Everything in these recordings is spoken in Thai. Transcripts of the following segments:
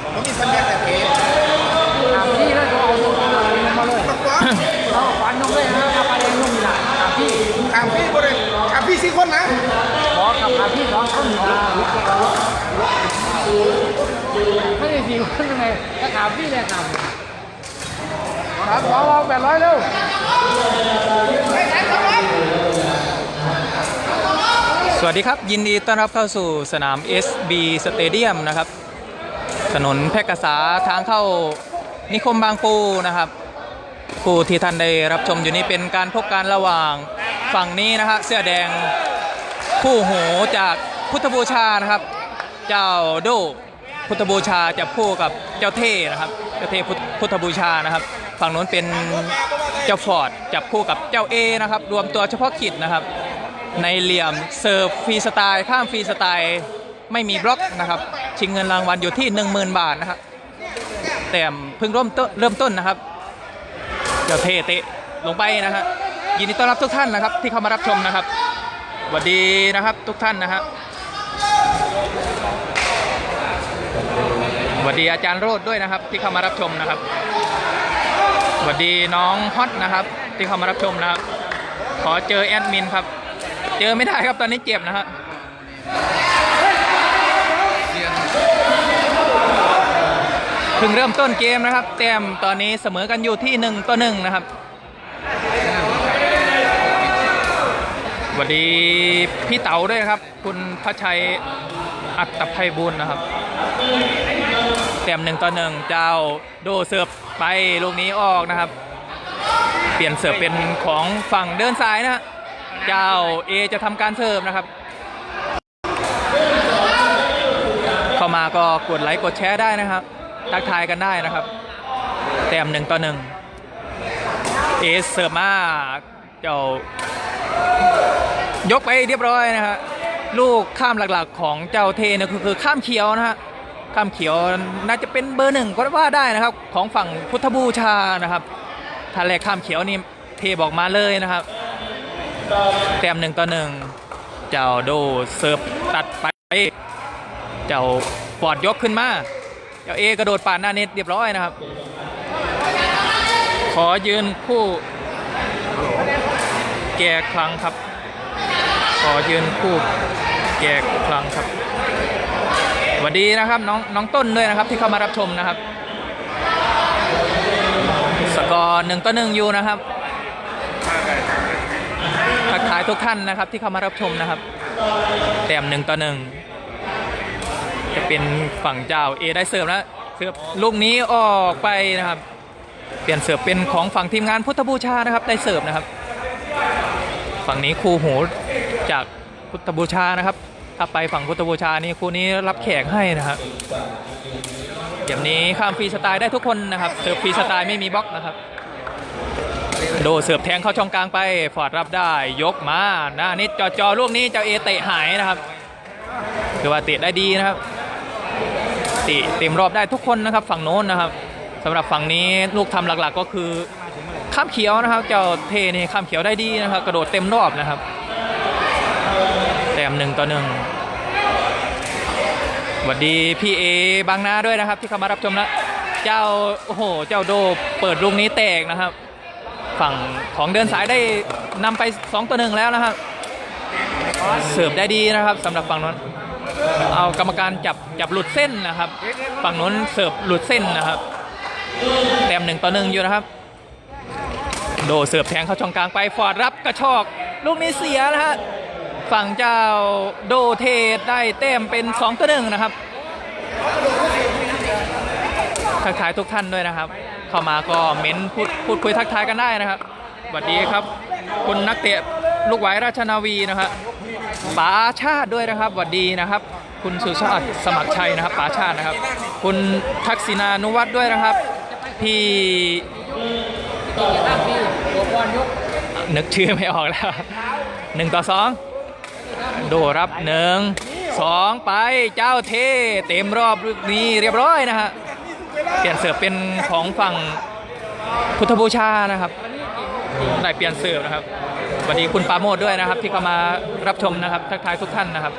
เขามีสัญญาแต่เพศถามพี่แล้วก็เอาลงมาเลยลงมาเลยตะกอนเอาขวานลงเลยนะเอาปลาแดงลงนี่ละถามพี่ถามพี่บ่ได้ถามพี่สี่คนนะขอกับถามพี่สองคนไม่ได้สี่คนยังไงถ้าถามพี่เนี่ยถามถามขอเราแปดร้อยเร็วสวัสดีครับ ยินดีต้อนรับเข้าสู่สนาม SB Stadium นะครับ ถนนแพรกษาทางเข้านิคมบางปูนะครับ ผู้ที่ท่านได้รับชมอยู่นี้เป็นการพบการระหว่างฝั่งนี้นะฮะเสื้อแดงคู่หูจากพุทธบูชานะครับ เจ้าโดพุทธบูชาจับคู่กับเจ้าเท่นะครับเจ้าเท่พุทธพุทธบูชานะครับ ฝั่งโน้นเป็นเจ้าฟอร์ดจับคู่กับเจ้าเอนะครับรวมตัวเฉพาะกิจนะครับ ในเหลี่ยมเสิร์ฟฟรีสไตล์ข้ามฟรีสไตล์ ไม่มีบล็อกนะครับ ชิงเงินรางวัลอยู่ที่ 10,000 บาทนะครับ แต่เพิ่งเริ่มต้นเริ่มต้นนะครับเดี๋ยวเทเตะลงไปนะฮะยินดีต้อนรับทุกท่านนะครับ ที่เข้ามารับชมนะครับสวัสดีนะครับทุกท่านนะฮะสวัสดีอาจารย์โรดด้วยนะครับ ที่เข้ามารับชมนะครับสวัสดีน้องฮอตนะครับ ที่เข้ามารับชมนะครับ ขอเจอแอดมินครับ เจอไม่ได้ครับตอนนี้เจ็บนะฮะ เพิ่งเริ่มต้นเกมนะครับ แต้มตอนนี้เสมอกันอยู่ที่ 1 ต่อ 1 นะครับสวัสดีพี่เต๋าด้วยครับ คุณพระชัยอัตตภัยบุญนะครับแต้มหนึ่งต่อหนึ่งเจ้าโดเสิร์ฟไปลูกนี้ออกนะครับ เปลี่ยนเสิร์ฟเป็นของฝั่งเดินซ้ายนะฮะเจ้าเอจะทำการเสิร์ฟนะครับเข้ามาก็กดไลค์กดแชร์ได้นะครับ ทักทายกันได้นะครับ แต้มหนึ่งต่อหนึ่งเอสเสิร์ฟมาเจ้ายกไปเรียบร้อยนะฮะลูกข้ามหลักๆของเจ้าเทเนี่ยคือข้ามเขียวนะฮะข้ามเขียวน่าจะเป็นเบอร์หนึ่งก็ว่าได้นะครับ ของฝั่งพุทธบูชานะครับถ้าแรกข้ามเขียวนี่เทบอกมาเลยนะครับ แต้มหนึ่งต่อหนึ่งเจ้าโดเสิร์ฟตัดไป เจ้าปอดยกขึ้นมา เจ้าเอกระโดดปาดหน้าเน็ตเรียบร้อยนะครับ ขอยืนคู่ แก่ครั้งครับ ขอยืนคู่แก่ครั้งครับสวัสดีนะครับน้องน้องต้นด้วยนะครับที่เข้ามารับชมนะครับ สกอร์หนึ่งต่อหนึ่งอยู่นะครับทักทายทุกท่านนะครับที่เข้ามารับชมนะครับ แต้มหนึ่งต่อหนึ่ง จะเป็นฝั่งเจ้าเอได้เสิร์ฟแล้วเสิร์ฟลูกนี้ออกไปนะครับ เปลี่ยนเสิร์ฟเป็นของฝั่งทีมงานพุทธบูชานะครับ ได้เสิร์ฟนะครับ ฝั่งนี้ครูหูจากพุทธบูชานะครับ ถ้าไปฝั่งพุทธบูชานี่ครูนี้รับแขกให้นะครับอย่างนี้ข้ามฟรีสไตล์ได้ทุกคนนะครับเสิร์ฟฟรีสไตล์ไม่มีบล็อกนะครับโดเสิร์ฟแทงเข้าช่องกลางไปฟอร์ดรับได้ยกมาหน้านิดจอจอลูกนี้เจ้าเอเตะหายนะครับ คือว่าเตะได้ดีนะครับ ตะเต็มรอบได้ทุกคนนะครับฝั่งโน้นนะครับสำหรับฝั่งนี้ลูกทำหลักๆก็คือข้ามเขียวนะครับ เจ้าเทนี่ข้ามเขียวได้ดีนะครับ กระโดดเต็มรอบนะครับแต้มหนึ่งต่อหนึ่งสวัสดีพี่เอบางนาด้วยนะครับ ที่เข้ามารับชมแล้วเจ้าโอ้โหเจ้าโดเปิดลูกนี้แตกนะครับ ฝั่งของเดินสายได้นำไป 2 ต่อหนึ่งแล้วนะครับเสิร์ฟได้ดีนะครับสำหรับฝั่งนั้น เอากรรมการจับจับหลุดเส้นนะครับ ฝั่งนู้นเสิร์ฟหลุดเส้นนะครับ แต้มหนึ่งต่อหนึ่งอยู่นะครับ โดเสิร์ฟแทงเข้าช่องกลางไปฟอร์ดรับกระชอก ลูกนี้เสียนะฮะฝั่งเจ้าโดเทสได้แต้มเป็น2ต่อหนึ่งนะครับทักทายทุกท่านด้วยนะครับ เข้ามาก็เม้นพูดพูดคุยทักทายกันได้นะครับสวัสดีครับ คุณนักเตะลูกไหวราชนาวีนะครับ ป๋าชาติด้วยนะครับสวัสดีนะครับ คุณสุชาติสมัครชัยนะครับป๋าชาตินะครับ คุณทักษิณานุวัฒน์ด้วยนะครับ พี่นึกชื่อไม่ออกแล้วหนึ่งต่อสองโดรับหนึ่งสองไปเจ้าเทเต็มรอบลูกนี้เรียบร้อยนะฮะเปลี่ยนเสิร์ฟเป็นของฝั่งพุทธบูชานะครับได้เปลี่ยนเสิร์ฟนะครับ สวัสดีคุณปาโมดด้วยนะครับ ที่เข้ามารับชมนะครับทักทายทุกท่านนะครับ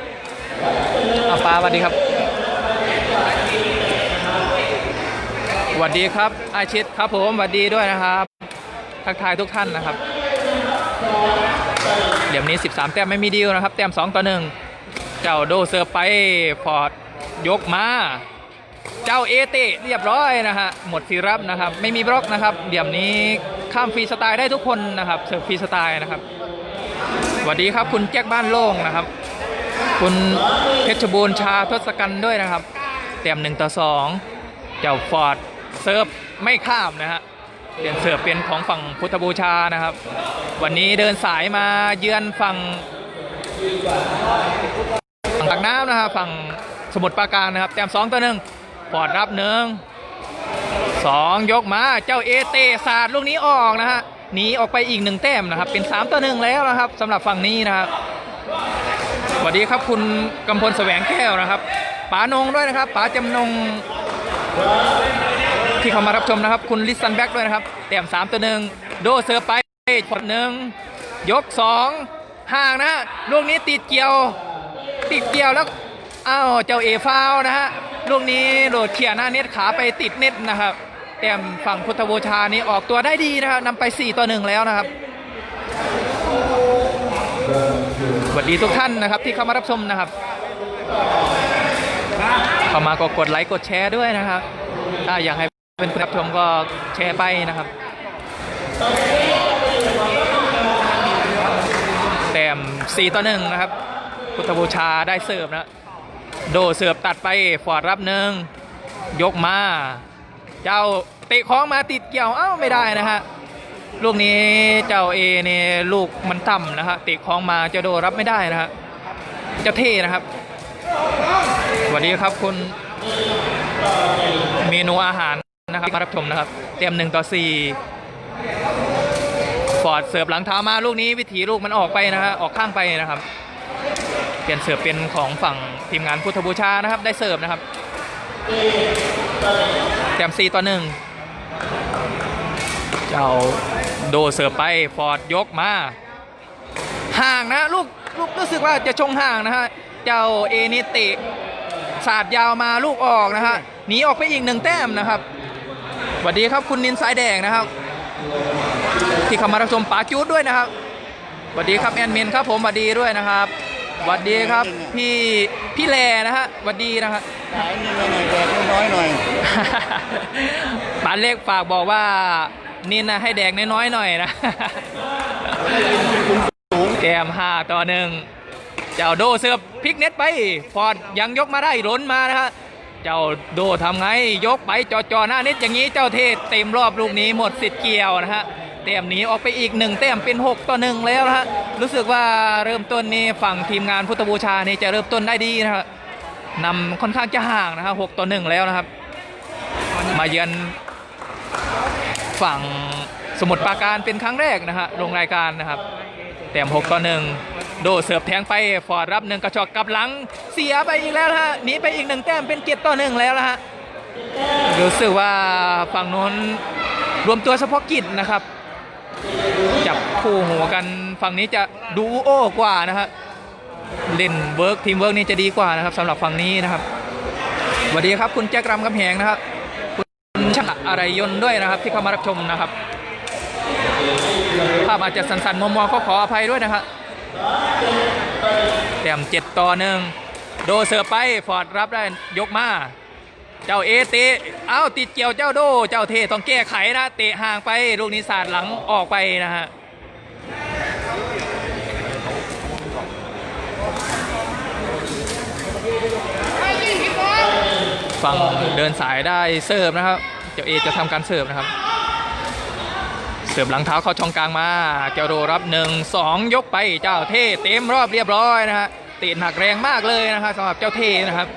เอาปาสวัสดีครับสวัสดีครับ อาชิตครับผมสวัสดีด้วยนะครับ ทักทายทุกท่านนะครับเหลี่ยมนี้ 13 แต้มไม่มีดีลนะครับ แต้ม2ต่อ1เจ้าโดเซอร์ไปฟอร์ดยกมา เจ้าเอเตเรียบร้อยนะฮะหมดฟีรับนะครับ ไม่มีบล็อกนะครับเหลี่ยมนี้ ข้ามฟรีสไตล์ได้ทุกคนนะครับเสิร์ฟฟรีสไตล์นะครับสวัสดีครับคุณแจ็คบ้านโล่งนะครับ คุณเพชรบูรณ์ชาทศกัณฐ์ด้วยนะครับเต็มหนึ่งต่อสองเจ้าฟอร์ดเซิร์ฟไม่ข้ามนะฮะเปลี่ยนเสิร์ฟเป็นของฝั่งพุทธบูชานะครับ วันนี้เดินสายมาเยือนฝั่งฝั่งปากน้ำนะครับฝั่งสมุทรปราการนะครับแต้มสองต่อหนึ่งฟอร์ดรับหนึ่ง สองยกมาเจ้าเอเตศาสตร์ลูกนี้ออกนะฮะหนีออกไปอีกหนึ่งแต้มนะครับ เป็นสามต่อหนึ่งแล้วนะครับสำหรับฝั่งนี้นะครับสวัสดีครับคุณกำพลแสวงแก้วนะครับป๋านงด้วยนะครับป๋าจำนงที่เข้ามารับชมนะครับ คุณลิสซันแบ็กด้วยนะครับแต้มสามตัวหนึ่งโดเซอร์ไปชดหนึ่งยกสองห่างนะฮะลูกนี้ติดเกี่ยว ติดเกี่ยวแล้วอ้าวเจ้าเอฟาวนะฮะลูกนี้โดดเขี่ยหน้าเน็ตขาไปติดเน็ตนะครับ แต้มฝั่งพุทธบูชานี้ออกตัวได้ดีนะครับนำไป 4 ต่อ 1 แล้วนะครับสวัสดีทุกท่านนะครับที่เข้ามารับชมนะครับ เข้ามากดกดไลค์กดแชร์ด้วยนะครับ ถ้าอยากให้เป็นผู้รับชมก็แชร์ไปนะครับ แต้ม 4 ต่อ 1 นะครับ พุทธบูชาได้เสิร์ฟนะ โดเสิร์ฟตัดไปฟอร์ดรับหนึ่งยกมา เจ้าเตะของมาติดเกี่ยวเอ้าไม่ได้นะฮะลูกนี้เจ้าเอเนี่ยลูกมันต่ำนะฮะเตะของมาเจ้าโดรับไม่ได้นะฮะเจ้าเท่นะครับสวัสดีครับคุณเมนูอาหารนะครับมารับชมนะครับ เต็มหนึ่งต่อสี่ฟอร์ดเสิร์ฟหลังเท้ามาลูกนี้วิถีลูกมันออกไปนะฮะออกข้างไปนะครับ เปลี่ยนเสิร์ฟเป็นของฝั่งทีมงานพุทธบูชานะครับ ได้เสิร์ฟนะครับ เต็มสี่ต่อหนึ่งเจ้าโดเสิร์ฟไปฟอร์ดยกมา ห่างนะลูกลูกรู้สึกว่าจะชงห่างนะฮะ เจ้าเอนิติสาดยาวมาลูกออกนะฮะหนีออกไปอีกหนึ่งแต้มนะครับสวัสดีครับคุณนินสายแดงนะครับ ที่เข้ามารับชมป๋าจูดด้วยนะครับสวัสดีครับแอนเมนครับผมสวัสดีด้วยนะครับ สวัสดีครับ พี่พี่แลนะฮะสวัสดีนะครับขายนี่หน่อยแดกน้อยหน่อยป๋าเล็กฝากบอกว่านินนะให้แดกน้อยๆหน่อยนะแกมห้าต่อหนึ่งเจ้าโดเสือบพลิกเน็ตไปฟอร์ดยังยกมาได้ล้นมานะฮะเจ้าโดทำไงยกไปจอจอหน้าเน็ตอย่างนี้เจ้าเทศเต็มรอบลูกนี้หมดสิทธิ์เกี่ยวนะฮะ เต็มหนีออกไปอีกหนึ่งแต้มเป็น 6 ต่อหนึ่งแล้วนะฮะรู้สึกว่าเริ่มต้นนี้ฝั่งทีมงานพุทธบูชานี่จะเริ่มต้นได้ดีนะครับนำค่อนข้างจะห่างนะครับ6ต่อหนึ่งแล้วนะครับ มาเยือนฝั่งสมุทรปราการเป็นครั้งแรกนะฮะลงรายการนะครับ แต้ม 6 ต่อ 1 โดเสิร์ฟแทงไปฟอร์ดรับหนึ่งกระชอกกลับหลังเสียไปอีกแล้วนะฮะหนีไปอีกหนึ่งแต้มเป็นเกียรติต่อหนึ่งแล้วนะฮะรู้สึกว่าฝั่งโน้นรวมตัวเฉพาะกิจนะครับ จับคู่หัวกันฝั่งนี้จะดูโอ้กว่านะฮะเล่นเวิร์กทีมเวิร์กนี่จะดีกว่านะครับสำหรับฝั่งนี้นะครับสวัสดีครับคุณแจ็ครำกำแหงนะครับ คุณช่างอะไรยนด้วยนะครับ ที่เข้ามารับชมนะครับภาพอาจจะสั่นๆมองๆก็ขออภัยด้วยนะครับแต้มเจ็ดต่อหนึ่งโดเสิร์ฟไปฟอร์ดรับได้ยกมา เจ้าเอเตะเอ้าติดเกี่ยวเจ้าโด เจ้าเทต้องแก้ไขนะ เตะห่างไปลูกนี้สาดหลังออกไปนะฮะฝั่งเดินสายได้เสิร์ฟนะครับ เจ้าเอจะทำการเสิร์ฟนะครับ เสิร์ฟหลังเท้าเข้าช่องกลางมา เจ้าโดรับหนึ่งสองยกไปเจ้าเทเต็มรอบเรียบร้อยนะฮะเตะหนักแรงมากเลยนะครับสำหรับเจ้าเทนะครับ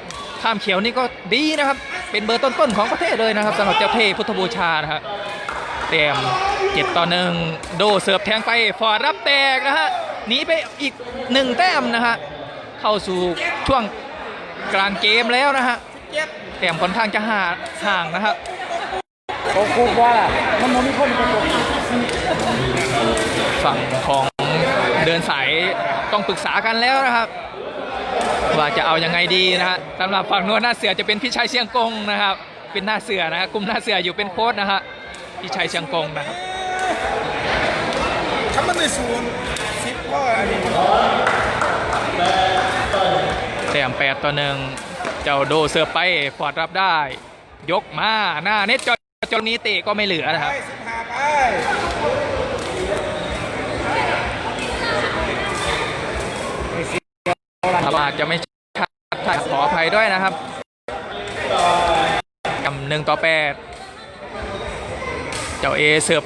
ข้ามเขียวนี่ก็ดีนะครับ เป็นเบอร์ต้นๆของประเทศเลยนะครับสำหรับเจ้าเท่พุทธบูชานะครับเต็มเจ็ดต่อหนึ่งโดเสิร์ฟแทงไปฟอร์รับแตกนะฮะหนีไปอีกหนึ่งแต้มนะฮะเข้าสู่ช่วงกลางเกมแล้วนะฮะแต้มค่อนข้างจะห่าห่างนะครับโอ้โหว่าล่ะมันมีคนเป็นตัวฝั่งของเดินสายต้องปรึกษากันแล้วนะครับ ว่าจะเอายังไงดีนะฮะสำหรับฝั่งโน้นหน้าเสือจะเป็นพี่ชัยเชียงกงนะครับ เป็นหน้าเสือนะฮะกลุ่มหน้าเสืออยู่เป็นโค้ชนะฮะพี่ชัยเชียงกงนะครับถ้ามันในศูนย์สิบก็อันนี้แต้มแปดต่อหนึ่งเจ้าโดเสือไปฟอร์ดรับได้ ยกมาหน้าเน็ตจอจนนี้เตะก็ไม่เหลือนะครับ สิบห้าไป ครับอาจจะไม่ชัดขออภัยด้วยนะครับกำหนึ่งต่อแปดเจ้าเอเสิร์ฟ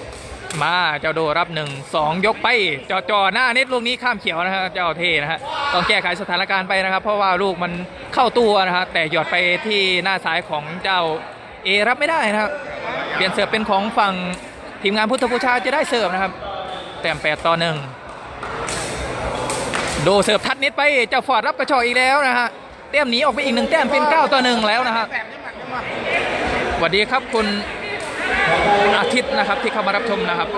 มาเจ้าโดรับหนึ่งสองยกไปจอจอหน้าเน็ตลูกนี้ข้ามเขียวนะฮะเจ้าเทนะฮะต้องแก้ไขสถานการณ์ไปนะครับ เพราะว่าลูกมันเข้าตัวนะฮะแต่หยอดไปที่หน้าซ้ายของเจ้าเอรับไม่ได้นะครับ เปลี่ยนเสิร์ฟเป็นของฝั่งทีมงานพุทธบูชาจะได้เสิร์ฟนะครับ แต้มแปดต่อหนึ่ง โดเสิร์ฟทัดเน็ตไปเจ้าฟอร์ดรับกระชอกอีกแล้วนะฮะแต้มหนีออกไปอีกหนึ่งแต้มเป็น9ต่อหนึ่งแล้วนะฮะสวัสดีครับคุณอาทิตย์นะครับที่เข้ามารับชมนะครับ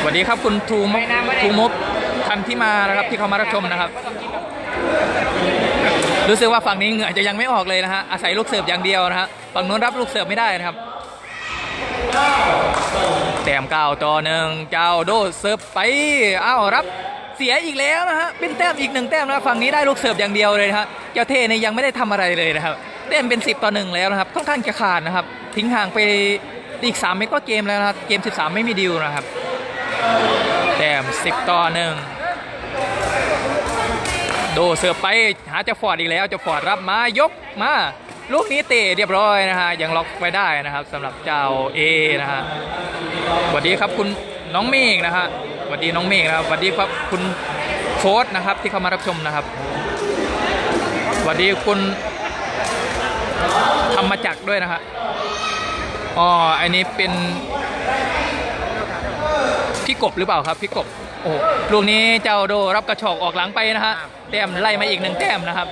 สวัสดีครับคุณทูมทูมุกทันที่มานะครับที่เข้ามารับชมนะครับ รู้สึกว่าฝั่งนี้เหงื่อจะยังไม่ออกเลยนะฮะ อาศัยลูกเสิร์ฟอย่างเดียวนะฮะ ฝั่งนู้นรับลูกเสิร์ฟไม่ได้นะครับ แต้มเก้าต่อหนึ่งเจ้าโดเสิร์ฟไป อ้าวรับเสียอีกแล้วนะฮะ เป็นแต้มอีกหนึ่งแต้มนะฝั่งนี้ได้ลูกเสิร์ฟอย่างเดียวเลยนะฮะ เจ้าเท่เนี่ยยังไม่ได้ทำอะไรเลยนะครับแต้มเป็น 10 ต่อหนึ่งแล้วนะครับ ค่อนข้างจะขาดนะครับ ทิ้งห่างไปอีก 3 เมตรก็เกมแล้วนะครับ เกม 13 ไม่มีดิวนะครับ แต้ม 10 ต่อหนึ่ง โดเสิร์ฟไปหาเจ้าฟอร์ดอีกแล้วเจ้าฟอร์ดรับมายกมาลูกนี้เตะเรียบร้อยนะฮะยังล็อกไว้ได้นะครับสำหรับเจ้าเอนะฮะสวัสดีครับคุณน้องเมฆนะฮะสวัสดีน้องเมฆนะครับสวัสดีครับคุณโฟสนะครับที่เข้ามารับชมนะครับสวัสดีคุณธรรมจักรด้วยนะฮะอ๋ออันนี้เป็นพี่กบหรือเปล่าครับพี่กบ โอ้โหลูกนี้เจ้าโดรับกระชอกออกหลังไปนะฮะแต้มไล่มาอีกหนึ่งแต้มนะครับ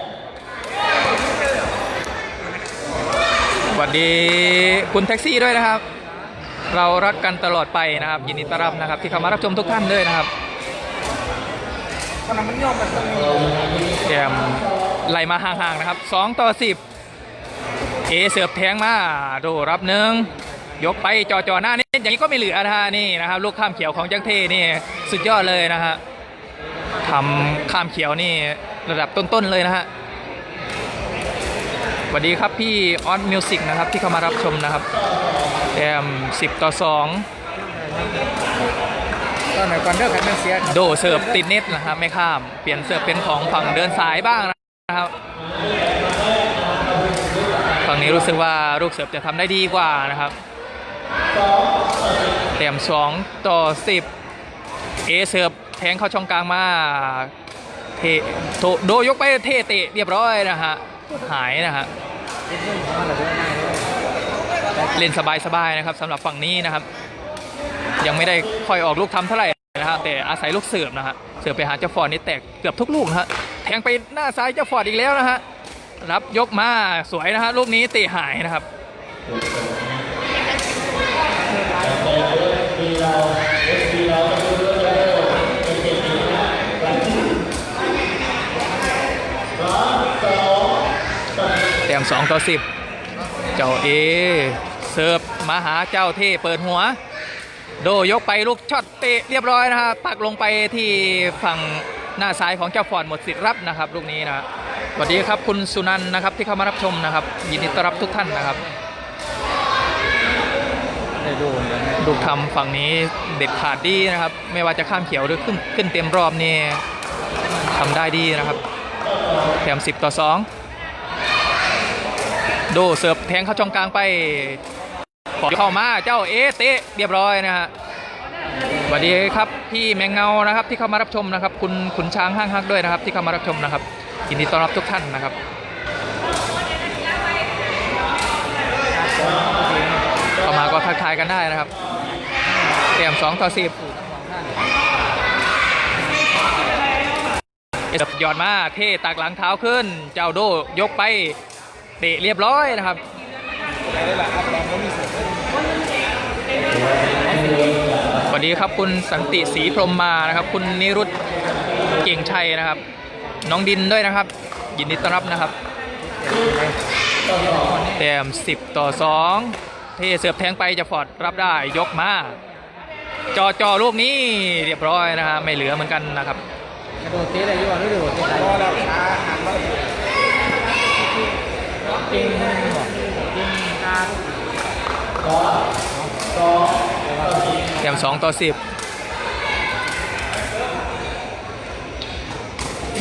สวัสดีคุณแท็กซี่ด้วยนะครับ เรารักกันตลอดไปนะครับ ยินดีต้อนรับนะครับ ที่เข้ามารับชมทุกท่านด้วยนะครับตอนนั้นมันย่อมมันต้องมีแกมไล่มาห่างๆนะครับ 2 ต่อ 10 เอเสิร์ฟแทงมาโดรับหนึ่ง ยกไปจอจอหน้านี่อย่างนี้ก็ไม่เหลือนะฮะนี่นะครับลูกข้ามเขียวของจังเทนี่สุดยอดเลยนะฮะทำข้ามเขียวนี่ระดับต้นๆเลยนะฮะสวัสดีครับพี่ออนมิวสิกนะครับที่เข้ามารับชมนะครับแอม10ต่อ2ตอนไหนก่อนเด้อกันมันเสียโดเสิร์ฟติดเน็ตนะครับไม่ข้ามเปลี่ยนเสิร์ฟเป็นของฝั่งเดินสายบ้างนะครับฝั่งนี้รู้สึกว่าลูกเสิร์ฟจะทำได้ดีกว่านะครับ เต็มสองต่อสิบเอเสิร์ฟแทงเข้าช่องกลางมาเทโโดยกไปเทเตะเรียบร้อยนะฮะหายนะฮะเล่นสบายๆนะครับสำหรับฝั่งนี้นะครับ ยังไม่ได้ค่อยออกลูกทำเท่าไหร่นะฮะแต่อาศัยลูกเสิร์ฟนะฮะเสิร์ฟไปหาเจ้าฟอร์ดนี่แตกเกือบทุกลูกนะฮะแทงไปหน้าซ้ายเจ้าฟอร์ดอีกแล้วนะฮะรับยกมาสวยนะฮะลูกนี้เตะหายนะครับ แต้ม2ต่อ10 เจ้าเอเสิร์ฟมาหาเจ้าเท่เปิดหัว โดยกไปลูกช็อตเตะเรียบร้อยนะฮะปักลงไปที่ฝั่งหน้าซ้ายของเจ้าฟอร์ดหมดสิทธิ์รับนะครับลูกนี้นะสวัสดีครับคุณสุนันท์นะครับที่เข้ามารับชมนะครับ ยินดีต้อนรับทุกท่านนะครับได้ดูเหมือนกันลูกทำฝั่งนี้เด็ดขาดดีนะครับ ไม่ว่าจะข้ามเขียวหรือขึ้นขึ้นเต็มรอบนี่ทำได้ดีนะครับแถม10 ต่อ2โดเสิร์ฟแทงเข้าช่องกลางไปขอเข้ามาเจ้าเอเตะเรียบร้อยนะฮะสวัสดีครับพี่แมงเงานะครับที่เข้ามารับชมนะครับ คุณขุนช้างห้างฮักด้วยนะครับ ที่เข้ามารับชมนะครับยินดีต้อนรับทุกท่านนะครับเข้ามาก็ทักทายกันได้นะครับเตรียม2ต่อ10เอสยอดมาเท่ตักหลังเท้าขึ้น เจ้าโดยกไป เตะเรียบร้อยนะครับได้ละครับลองก็มีเสียงสวัสดีครับคุณสันติศรีพรมมานะครับ คุณนิรุตเก่งชัยนะครับ น้องดินด้วยนะครับ ยินดีต้อนรับนะครับแต้ม10 ต่อ 2 เทเสือบแทงไปจะฟอร์ดรับได้ยกมาจอจอลูกนี้เรียบร้อยนะฮะไม่เหลือเหมือนกันนะครับกระโดดเตะได้อยี่ห้อหรือโดดเตะ ได้เก่งคนนึงบอกเก่งต่อ10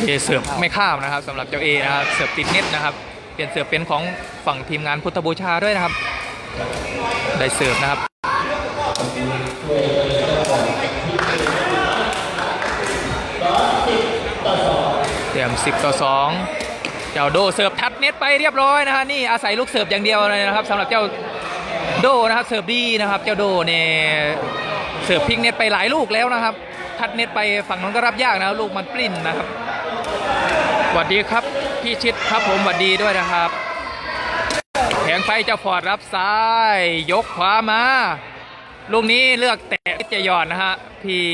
เอเสิร์ฟไม่ข้ามนะครับสำหรับเจ้าเอนะครับเสิร์ฟติดเน็ตนะครับ เปลี่ยนเสิร์ฟเป็นของฝั่งทีมงานพุทธบูชาด้วยนะครับ ได้เสิร์ฟนะครับเตรียม10 ต่อ 2 เจ้าโดเสิร์ฟทัดเน็ตไปเรียบร้อยนะฮะนี่อาศัยลูกเสิร์ฟอย่างเดียวเลยนะครับสำหรับเจ้าโดนะครับเสิร์ฟดีนะครับ เจ้าโดเนี่ยเสิร์ฟพิกเน็ตไปหลายลูกแล้วนะครับ ทัดเน็ตไปฝั่งนั้นก็รับยากนะลูกมันปริ้นนะครับสวัสดีครับพี่ชิดครับผมสวัสดีด้วยนะครับแผงไฟเจ้าฟอร์ดรับซ้าย ยกขวามาลูกนี้เลือกแตะจะหย่อนนะฮะพี่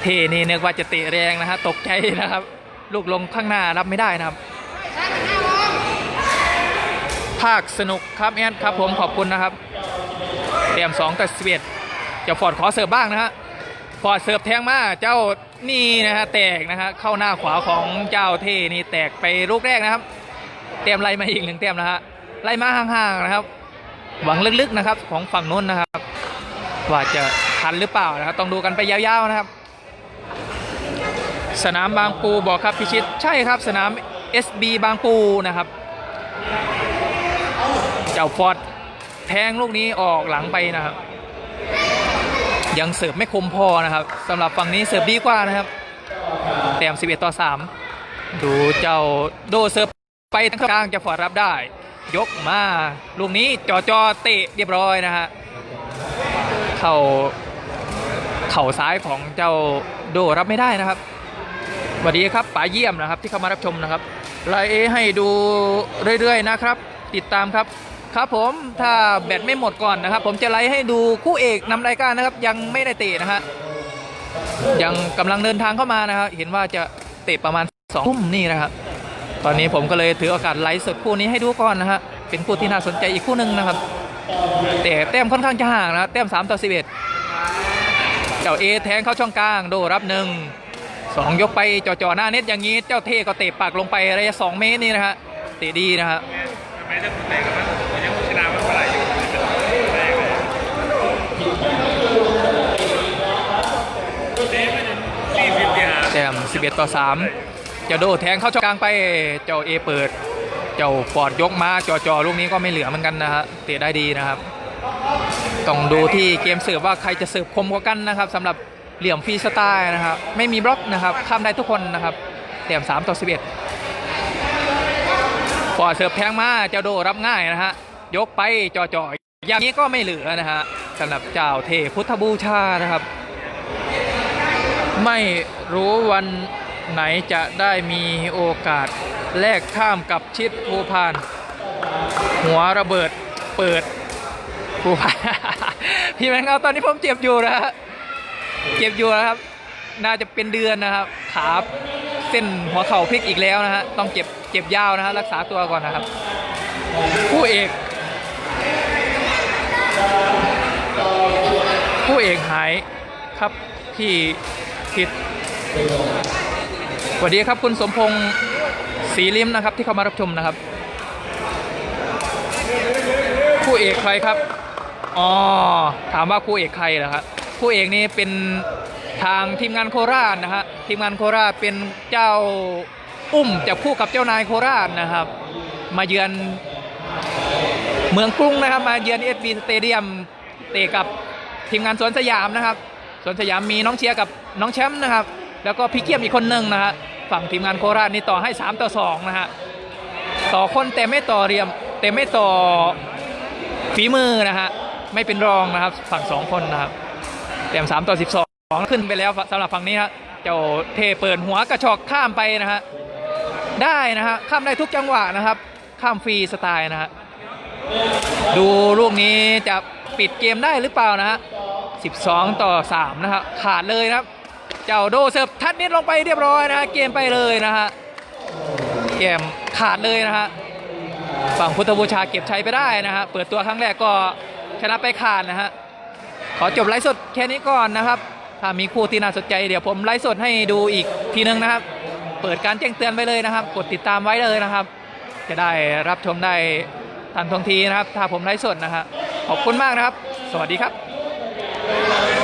เทนี่นึกว่าจะเตะแรงนะฮะตกใจนะครับ ลูกลงข้างหน้ารับไม่ได้นะครับ ภาคสนุกครับแอนครับผมขอบคุณนะครับเตรียมสองต่อสิบเอ็ดจ้าฟอร์ดขอเสิร์ฟบ้างนะฮะฟอร์ดเสิร์ฟแทงมาเจ้านี่นะฮะแตกนะฮะเข้าหน้าขวาของเจ้าเทนี่แตกไปลูกแรกนะครับ เตรียมไล่มาอีกหนึ่งเตรียมนะฮะไล่มาห่างๆนะครับ หวังลึกๆนะครับของฝั่งนู้นนะครับ ว่าจะทันหรือเปล่านะครับต้องดูกันไปยาวๆนะครับ สนามบางปูบอกครับพิชิตใช่ครับสนาม SB บางปูนะครับ เจ้าฟอร์ดแทงลูกนี้ออกหลังไปนะครับ ยังเสิร์ฟไม่คมพอนะครับสำหรับฝั่งนี้เสิร์ฟดีกว่านะครับ แต้ม11 ต่อ 3 ดูเจ้าโดเสิร์ฟไปทางกลางเจะฟอร์ดรับได้ ยกมาลูกนี้จอจอเตะเรียบร้อยนะฮะเข่าเข่าซ้ายของเจ้าโดรับไม่ได้นะครับสวัสดีครับป๋าเยี่ยมนะครับที่เข้ามารับชมนะครับไลน์เอให้ดูเรื่อยๆนะครับ ติดตามครับ ครับผมถ้าแบตไม่หมดก่อนนะครับ ผมจะไลฟ์ให้ดูคู่เอกนำรายการนะครับ ยังไม่ได้เตะนะฮะยังกำลังเดินทางเข้ามานะครับ เห็นว่าจะเตะประมาณสองทุ่มนี่นะครับ ตอนนี้ผมก็เลยถือโอกาสไลฟ์สดคู่นี้ให้ดูก่อนนะฮะเป็นคู่ที่น่าสนใจอีกคู่หนึ่งนะครับ แต่แต้มค่อนข้างจะห่างนะแต้ม3ต่อ11 เจ้าเอแทงเข้าช่องกลางโดรับหนึ่งสองยกไปจ่อๆหน้าเน็ตอย่างนี้ เจ้าเทก็เตะปากลงไประยะ2เมตรนี่นะฮะเตะดีนะฮะแต้ม 11 ต่อ 3 เจ้าโดแทงเข้าช่องกลางไป เจ้าเอเปิด เจ้าฟอร์ดยกมาจ่อลูกนี้ก็ไม่เหลือเหมือนกันนะฮะ เตะได้ดีนะครับ ต้องดูที่เกมเสิร์ฟว่าใครจะเสิร์ฟคมกว่ากันนะครับสำหรับเหลี่ยมฟรีสไตล์นะครับ ไม่มีบล็อกนะครับ ข้ามได้ทุกคนนะครับเตรียม 3 ต่อ 11ฟอร์ดเสิร์ฟแทงมาเจ้าโดรับง่ายนะฮะ ยกไปจ่ออย่างนี้ก็ไม่เหลือนะฮะสำหรับเจ้าเทพุทธบูชานะครับ ไม่รู้วันไหนจะได้มีโอกาส แลกข้ามกับชิดภูพาน หัวระเบิดเปิดภูพาน พี่แมงเอาตอนนี้ผมเจ็บอยู่นะฮะเจ็บอยู่นะครับ น่าจะเป็นเดือนนะครับ ขาเส้นหัวเข่าพลิกอีกแล้วนะฮะ ต้องเจ็บเจ็บยาวนะฮะ รักษาตัวก่อนนะครับ ผู้เอกผู้เอกหายครับพี่ ผิดสวัสดีครับคุณสมพงศ์ศรีลิมนะครับที่เข้ามารับชมนะครับคู่เอกใครครับ อ๋อ ถามว่าคู่เอกใครเหรอครับคู่เอกนี้เป็นทางทีมงานโคราชนะฮะ ทีมงานโคราชเป็นเจ้าอุ้มจับคู่กับเจ้านายโคราชนะครับ มาเยือนเมืองกรุงนะครับ มาเยือนเอสบีสเตเดียมเตะกับทีมงานสวนสยามนะครับ สวนสยามมีน้องเชียร์กับน้องแชมป์นะครับ แล้วก็พี่เกียมอีกคนหนึ่งนะฮะฝั่งทีมงานโคราชนี่ต่อให้ 3 ต่อ2นะฮะต่อคนแต่ไม่ต่อเรียมแต่ไม่ต่อฝีมือนะฮะไม่เป็นรองนะครับฝั่งสองคนนะครับแต้มสามต่อสิบสองขึ้นไปแล้วสำหรับฝั่งนี้ฮะเจ้าเทเปิดหัวกระชอกข้ามไปนะฮะได้นะฮะข้ามได้ทุกจังหวะนะครับ ข้ามฟรีสไตล์นะฮะดูลูกนี้จะปิดเกมได้หรือเปล่านะฮะ 12 ต่อ 3 นะครับขาดเลยนะครับ เจ้าโดเสิร์ฟทัดนิดลงไปเรียบร้อยนะเกมไปเลยนะฮะเกมขาดเลยนะฮะฝั่งพุทธบูชาเก็บชัยไปได้นะฮะเปิดตัวครั้งแรกก็ชนะไปขาดนะฮะขอจบไลฟ์สดแค่นี้ก่อนนะครับ ถ้ามีคู่ที่น่าสนใจเดี๋ยวผมไลฟ์สดให้ดูอีกทีนึงนะครับ เปิดการแจ้งเตือนไว้เลยนะครับ กดติดตามไว้เลยนะครับ จะได้รับชมได้ทันท่วงทีนะครับ ถ้าผมไลฟ์สดนะฮะขอบคุณมากนะครับ สวัสดีครับ Amen.